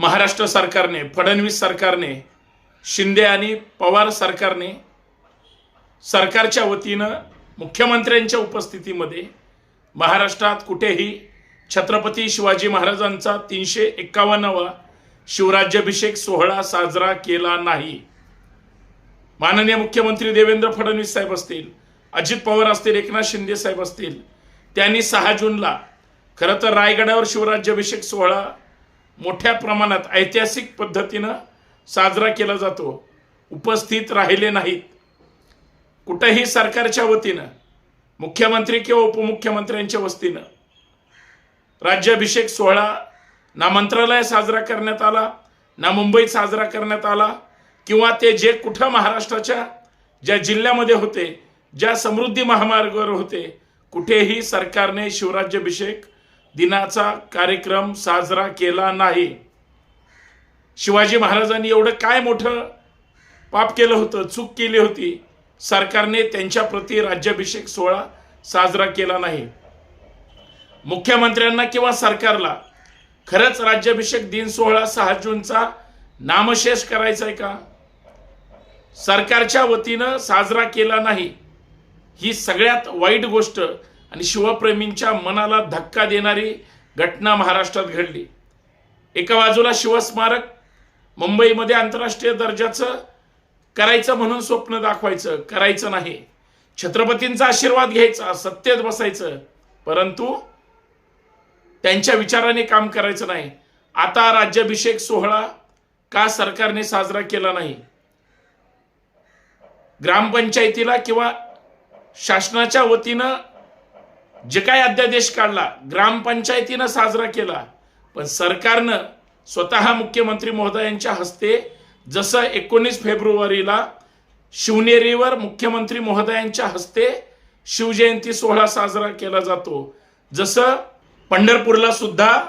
महाराष्ट्र सरकारने फडणवीस सरकारने शिंदे आणि पवार सरकारने सरकारच्या वतीनं मुख्यमंत्र्यांच्या उपस्थितीमध्ये महाराष्ट्रात कुठेही छत्रपती शिवाजी महाराजांचा तीनशे एक्कावन्नावा शिवराज्याभिषेक सोहळा साजरा केला नाही. माननीय मुख्यमंत्री देवेंद्र फडणवीस साहेब असतील अजित पवार असतील एकनाथ शिंदे साहेब असतील त्यांनी सहा जूनला खरं तर रायगडावर शिवराज्याभिषेक सोहळा मोठ्या प्रमाणात ऐतिहासिक पद्धतीनं साजरा केला जातो. उपस्थित राहिले नाहीत. कुठंही सरकारच्या वतीनं मुख्यमंत्री किंवा उपमुख्यमंत्र्यांच्या वतीनं राज्याभिषेक सोहळा ना मंत्रालय साजरा करण्यात आला ना मुंबईत साजरा करण्यात आला किंवा ते जे कुठं महाराष्ट्राच्या ज्या जिल्ह्यामध्ये होते ज्या समृद्धी महामार्गावर होते कुठेही सरकारने शिवराज्याभिषेक दिनाचा कार्यक्रम साजरा केला नाही. शिवाजी महाराजांनी एवढं काय मोठं पाप केलं होतं चूक केली होती सरकारने त्यांच्याप्रती राज्याभिषेक सोहळा साजरा केला नाही. मुख्यमंत्र्यांना किंवा सरकारला खरंच राज्याभिषेक दिन सोहळा सहा जूनचा नामशेष करायचा आहे का? सरकारच्या वतीनं साजरा केला नाही. ही सगळ्यात वाईट गोष्ट आणि शिवप्रेमींच्या मनाला धक्का देणारी घटना महाराष्ट्रात घडली. एका बाजूला शिवस्मारक मुंबईमध्ये आंतरराष्ट्रीय दर्जाचं करायचं म्हणून स्वप्न दाखवायचं करायचं नाही. छत्रपतींचा आशीर्वाद घ्यायचा सत्तेत बसायचं परंतु त्यांच्या विचाराने काम करायचं नाही. आता राज्याभिषेक सोहळा का सरकारने साजरा केला नाही? ग्रामपंचायतीला किंवा शासनाच्या वतीनं जे काय अध्यादेश काढला ग्रामपंचायतीनं साजरा केला पण सरकारनं स्वतः मुख्यमंत्री महोदयांच्या हस्ते जसं एकोणीस फेब्रुवारीला शिवनेरीवर मुख्यमंत्री महोदयांच्या हस्ते शिवजयंती सोहळा साजरा केला जातो जसं पंढरपूरला सुद्धा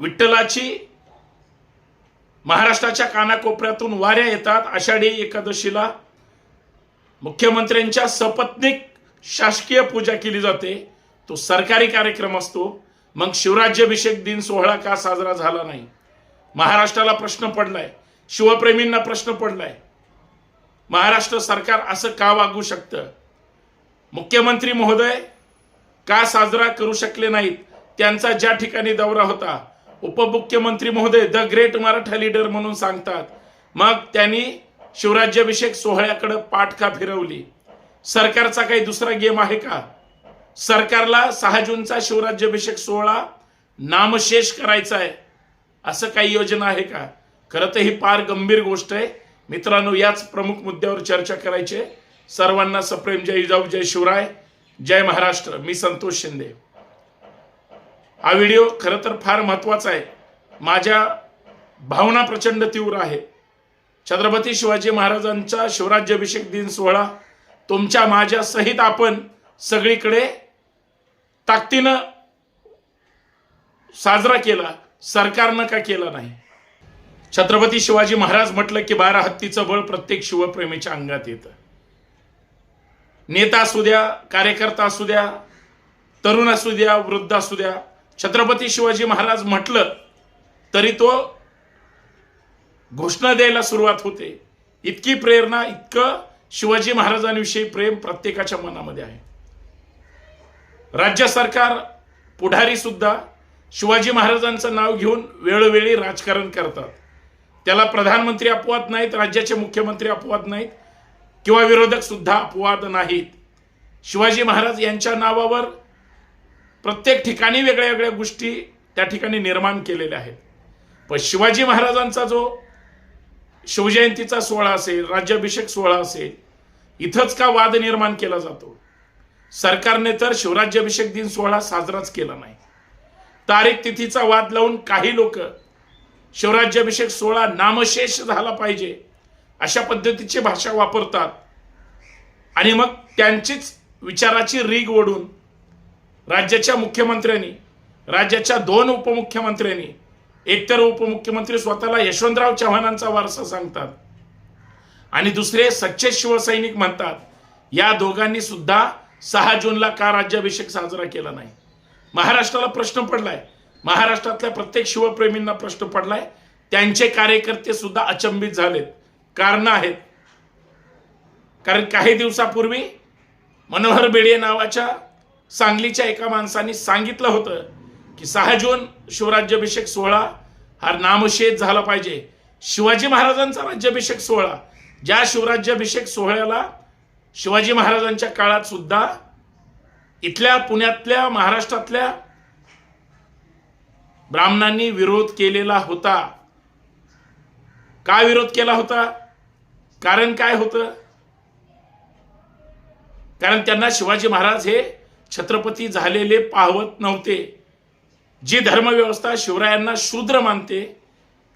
विठ्ठलाची महाराष्ट्राच्या कानाकोपऱ्यातून वाऱ्या येतात आषाढी एकादशीला मुख्यमंत्र्यांच्या सपत्नीक शासकीय पूजा केली जाते. तो सरकारी कार्यक्रम असतो. मग शिवराज्याभिषेक दिन सोहळा का साजरा झाला नाही? महाराष्ट्राला प्रश्न पडलाय. शिवप्रेमींना प्रश्न पडलाय. महाराष्ट्र सरकार असं का वागू शकतं? मुख्यमंत्री महोदय का साजरा करू शकले नाहीत? त्यांचा ज्या ठिकाणी दौरा होता उपमुख्यमंत्री महोदय द ग्रेट मराठा लीडर म्हणून सांगतात. मग त्यांनी शिवराज्याभिषेक सोहळ्याकडे पाठका फिरवली? सरकारचा काही दुसरा गेम आहे का? सरकारला सहा जूनचा शिवराज्याभिषेक सोहळा नामशेष करायचा आहे. असं काही योजना आहे का? खरं तर ही फार गंभीर गोष्ट आहे. मित्रांनो याच प्रमुख मुद्द्यावर चर्चा करायची सर्वांना सप्रेम जय जाऊ जय शिवराय जय महाराष्ट्र. मी संतोष शिंदे. हा व्हिडिओ खरं तर फार महत्त्वाचा आहे. माझ्या भावना प्रचंड तीव्र आहे. छत्रपती शिवाजी महाराजांचा शिवराज्याभिषेक दिन सोहळा तुमच्या माझ्या सहित आपण सगळीकडे ताकदीनं साजरा केला सरकारनं का केला नाही? छत्रपती शिवाजी महाराज म्हटलं की बारा हत्तीचं बळ प्रत्येक शिवप्रेमीच्या अंगात येतं. नेता असू द्या कार्यकर्ता असू द्या तरुण असू द्या वृद्ध असू द्या छत्रपती शिवाजी महाराज म्हटलं तरी तो घोषणा द्यायला सुरुवात होते. इतकी प्रेरणा इतकं शिवाजी महाराजांविषयी प्रेम प्रत्येकाच्या मनामध्ये आहे. राज्य सरकार पुढारी सुद्धा शिवाजी महाराजांचं नाव घेऊन वेळोवेळी राजकारण करतात. त्याला प्रधानमंत्री अपवाद नाहीत राज्याचे मुख्यमंत्री अपवाद नाहीत किंवा विरोधक सुद्धा अपवाद नाहीत. शिवाजी महाराज यांच्या नावावर प्रत्येक ठिकाणी वेगळ्या वेगळ्या गोष्टी त्या ठिकाणी निर्माण केलेल्या आहेत. पण शिवाजी महाराजांचा जो शिवजयंतीचा सोहळा असेल राज्याभिषेक सोहळा असेल इथंच का वाद निर्माण केला जातो? सरकारने तर शिवराज्याभिषेक दिन सोहळा साजराच केला नाही. तारीख तिथीचा वाद लावून काही लोक शिवराज्याभिषेक सोहळा नामशेष झाला पाहिजे अशा पद्धतीची भाषा वापरतात. आणि मग त्यांचीच विचाराची रीग ओढून राज्याच्या मुख्यमंत्र्यांनी राज्याच्या दोन उपमुख्यमंत्र्यांनी एकतर उपमुख्यमंत्री स्वतःला यशवंतराव चव्हाणांचा वारसा सांगतात आणि दुसरे सच्चे शिवसैनिक म्हणतात. या दोघांनी सुद्धा सहा जूनला का राज्याभिषेक साजरा केला नाही? महाराष्ट्राला प्रश्न पडलाय. महाराष्ट्रातल्या प्रत्येक शिवप्रेमींना प्रश्न पडलाय. त्यांचे कार्यकर्ते सुद्धा अचंबित झालेत. कारण आहेत. कारण काही दिवसापूर्वी मनोहर बेडे नावाच्या सांगलीच्या एका माणसाने सांगितलं होतं की सहा जून शिवराज्याभिषेक सोहळा हा नामशेष झाला पाहिजे. शिवाजी महाराजांचा राज्याभिषेक सोहळा. ज्या शिवराज्याभिषेक सोहळ्याला शिवाजी महाराजांच्या काळात सुद्धा इथल्या पुण्यातल्या महाराष्ट्रातल्या ब्राह्मणांनी विरोध केलेला होता. का विरोध केला होता? कारण काय होतं? कारण त्यांना शिवाजी महाराज हे छत्रपती झालेले पाहवत नव्हते. जी धर्मव्यवस्था शिवरायांना शूद्र मानते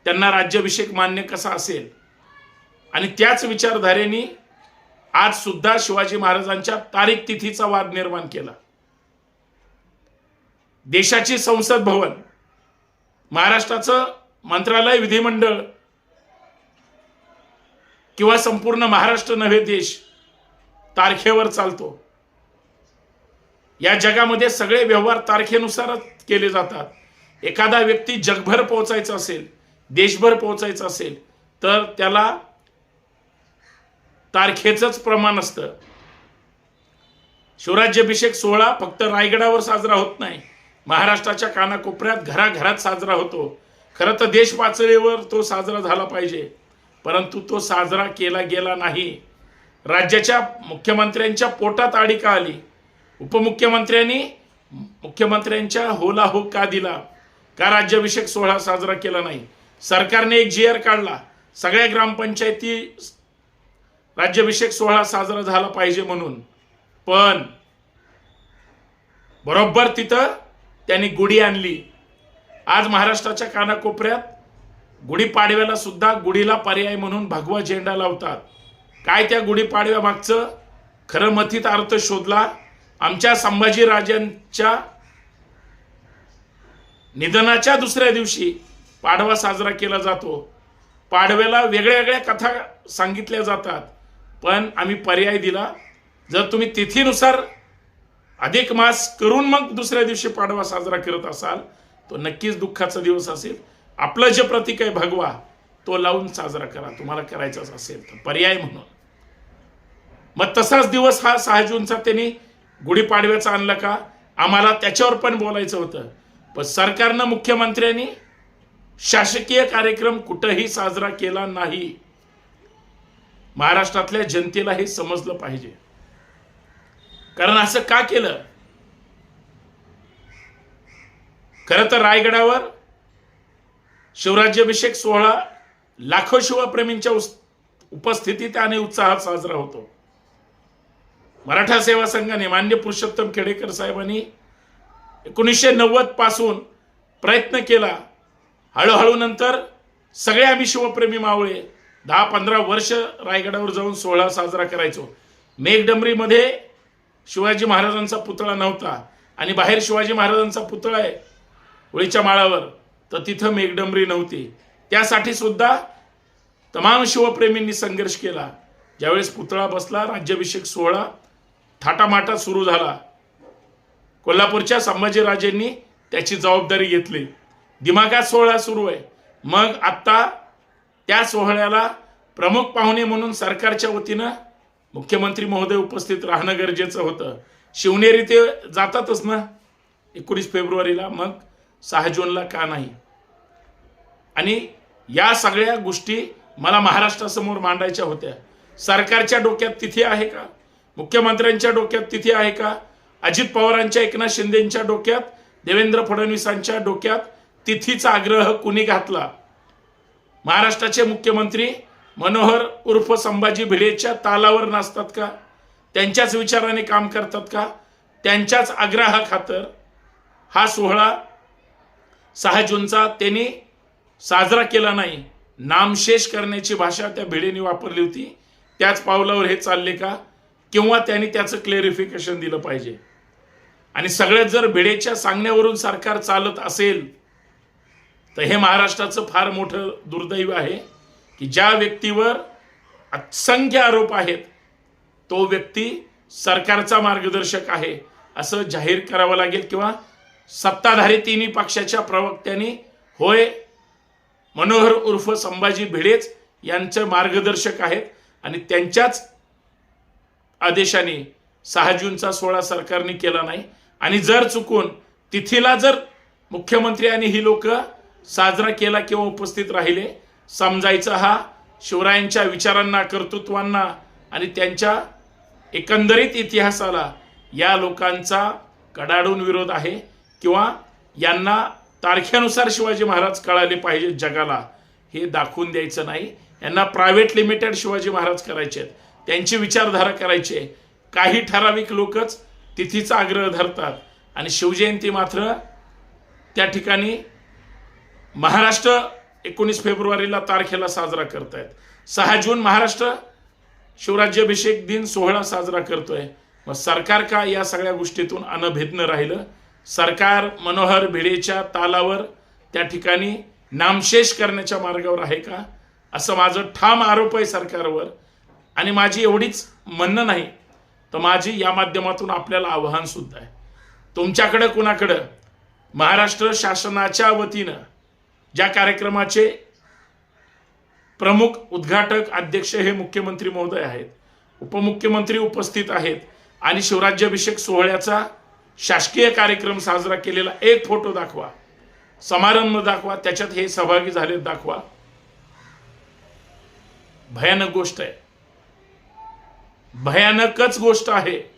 त्यांना राज्याभिषेक मान्य कसा असेल? आणि त्याच विचारधारेने आज सुद्धा शिवाजी महाराजांच्या तारीख तिथीचा वाद निर्माण केला. देशाची संसद भवन महाराष्ट्राचं मंत्रालय विधिमंडळ किंवा संपूर्ण महाराष्ट्र नव्हे देश तारखेवर चालतो. या जगामध्ये सगळे व्यवहार तारखेनुसारच केले जातात. एखादा व्यक्ती जगभर पोहोचायचा असेल देशभर पोहोचायचं असेल तर त्याला तारखेचंच प्रमाण असतं. शिवराज्याभिषेक सोहळा फक्त रायगडावर साजरा होत नाही. महाराष्ट्राच्या कानाकोपऱ्यात घराघरात साजरा होतो. खरं तर देश पातळीवर तो साजरा झाला पाहिजे. परंतु तो साजरा केला गेला नाही. राज्याच्या मुख्यमंत्र्यांच्या पोटात आडी का आली. उपमुख्यमंत्र्यांनी मुख्यमंत्र्यांच्या होला हो का दिला? का राज्याभिषेक सोहळा साजरा केला नाही? सरकारने एक जी आर काढला. सगळ्या ग्रामपंचायती राज्याभिषेक सोहळा साजरा झाला पाहिजे म्हणून. पण बरोबर तिथं त्यांनी गुढी आणली. आज महाराष्ट्राच्या कानाकोपऱ्यात गुढीपाडव्याला सुद्धा गुढीला पर्याय म्हणून भगवा झेंडा लावतात. काय त्या गुढीपाडव्या मागचं? खरं मथित अर्थ शोधला. आमच्या संभाजीराजांच्या निधनाच्या दुसऱ्या दिवशी पाडवा साजरा केला जातो. पाडव्याला वेगळ्या वेगळ्या कथा सांगितल्या जातात. पण आम्ही पर्याय दिला. जर तुम्ही तिथीनुसार अधिक मास करून मग दुसऱ्या दिवशी पाडवा साजरा करत असाल तो नक्कीच दुःखाचा दिवस असेल. आपलं जे प्रतीक आहे भगवा तो लावून साजरा करा. तुम्हाला करायचाच असेल तर पर्याय म्हणून. मग तसाच दिवस हा सहा जूनचा त्यांनी गुढीपाडव्याचा आणला का? आम्हाला त्याच्यावर पण बोलायचं होतं. पण सरकारनं मुख्यमंत्र्यांनी शासकीय कार्यक्रम कुठंही साजरा केला नाही. महाराष्ट्रातल्या जनतेला हे समजलं पाहिजे. कारण असं का केलं? खरं तर रायगडावर शिवराज्याभिषेक सोहळा लाखो शिवप्रेमींच्या उपस्थितीत आणि उत्साहात साजरा होतो. मराठा सेवा संघाने मान्य पुरुषोत्तम खेडेकर साहेबांनी एकोणीसशे नव्वदपासून प्रयत्न केला. हळूहळू नंतर सगळे आम्ही शिवप्रेमी मावळे दहा पंधरा वर्ष रायगडावर जाऊन सोहळा साजरा करायचो. मेघडंबरीमध्ये शिवाजी महाराजांचा पुतळा नव्हता. आणि बाहेर शिवाजी महाराजांचा पुतळा आहे होळीच्या माळावर तर तिथं मेघडंबरी नव्हती. त्यासाठी सुद्धा तमाम शिवप्रेमींनी संघर्ष केला. ज्यावेळेस पुतळा बसला राज्याभिषेक सोहळा थाटामाटा सुरू झाला. कोल्हापूरच्या संभाजीराजेंनी त्याची जबाबदारी घेतली. दिमागात सोहळा सुरू आहे. मग आत्ता त्या सोहळ्याला प्रमुख पाहुणे म्हणून सरकारच्या वतीनं मुख्यमंत्री महोदय उपस्थित राहणं गरजेचं होतं. शिवनेरी ते जातातच ना? एकोणीस फेब्रुवारीला. मग सहा जूनला का नाही? आणि या सगळ्या गोष्टी मला महाराष्ट्रासमोर मांडायच्या होत्या. सरकारच्या डोक्यात तिथे आहे का? मुख्यमंत्र्यांच्या डोक्यात तिथे आहे का? अजित पवारांच्या एकनाथ शिंदेच्या डोक्यात देवेंद्र फडणवीसांच्या डोक्यात तिथीचा आग्रह कुणी घातला? महाराष्ट्राचे मुख्यमंत्री मनोहर उर्फ संभाजी भिडेच्या तालावर नाचतात का? त्यांच्याच विचाराने काम करतात का? त्यांच्याच आग्रहाखातर हा सोहळा सहा जूनचा त्यांनी साजरा केला नाही. नामशेष करण्याची भाषा त्या भिडेने वापरली होती. त्याच पावलावर हे चालले का? किंवा त्यांनी त्याचं क्लेरिफिकेशन दिलं पाहिजे. आणि सगळ्यात जर भिडेच्या सांगण्यावरून सरकार चालत असेल तर हे महाराष्ट्राचं फार मोठं दुर्दैव आहे की ज्या व्यक्तीवर असंख्य आरोप आहेत तो व्यक्ती सरकारचा मार्गदर्शक आहे असं जाहीर करावं लागेल किंवा सत्ताधारी तिन्ही पक्षाच्या प्रवक्त्यांनी होय मनोहर उर्फ संभाजी भिडेच यांचे मार्गदर्शक आहेत आणि त्यांच्याच आदेशाने सहा जूनचा सोहळा सरकारने केला नाही. आणि जर चुकून तिथीला जर मुख्यमंत्री आणि ही लोक साजरा केला किंवा उपस्थित राहिले. समजायचा हा शिवरायांच्या विचारांना कर्तृत्वांना आणि त्यांच्या एकंदरीत इतिहासाला या लोकांचा कडाडून विरोध आहे किंवा यांना तारखेनुसार शिवाजी महाराज कळाले पाहिजेत जगाला हे दाखवून द्यायचं नाही. यांना प्रायव्हेट लिमिटेड शिवाजी महाराज करायचे आहेत. त्यांची विचारधारा करायची आहे. काही ठराविक लोकच तिथीचा आग्रह धरतात आणि शिवजयंती मात्र त्या ठिकाणी महाराष्ट्र एकोणीस फेब्रुवारीला तारखेला साजरा करतायत. सहा जून महाराष्ट्र शिवराज्याभिषेक दिन सोहळा साजरा करतोय. मग सरकार का या सगळ्या गोष्टीतून अनभिज्ञ राहिलं? सरकार मनोहर भिडेच्या तालावर त्या ठिकाणी नामशेष करण्याच्या मार्गावर आहे का? असं माझं ठाम आरोप आहे सरकारवर. आणि माझी एवढीच म्हणणं नाही तर माझी या माध्यमातून आपल्याला आव्हान सुद्धा आहे. तुमच्याकडं कुणाकडं? महाराष्ट्र शासनाच्या वतीनं ज्या कार्यक्रमाचे प्रमुख उद्घाटक अध्यक्ष हे मुख्यमंत्री महोदय आहेत उपमुख्यमंत्री उपस्थित आहेत आणि शिवराज्याभिषेक सोहळ्याचा शासकीय कार्यक्रम साजरा केलेला एक फोटो दाखवा समारंभ दाखवा त्याच्यात हे सहभागी झाले दाखवा. भयानक गोष्ट आहे. भयानकच गोष्ट आहे.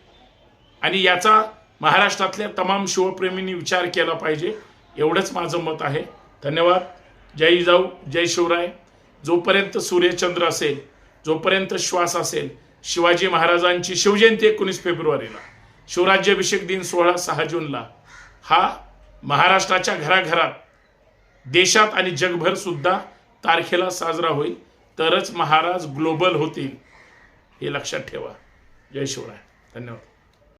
आणि याचा महाराष्ट्रातल्या तमाम शिवप्रेमींनी विचार केला पाहिजे एवढंच माझं मत आहे. धन्यवाद. जय जाऊ जय शिवराय. जोपर्यंत सूर्यचंद्र असेल जोपर्यंत श्वास असेल शिवाजी महाराजांची शिवजयंती एकोणीस फेब्रुवारीला. शिवराज्याभिषेक दिन सोळा सहा जूनला. हा महाराष्ट्राच्या घराघरात देशात आणि जगभर सुद्धा तारखेला साजरा होईल. तरच महाराज ग्लोबल होतील हे लक्षात ठेवा. जय शिवराय. धन्यवाद.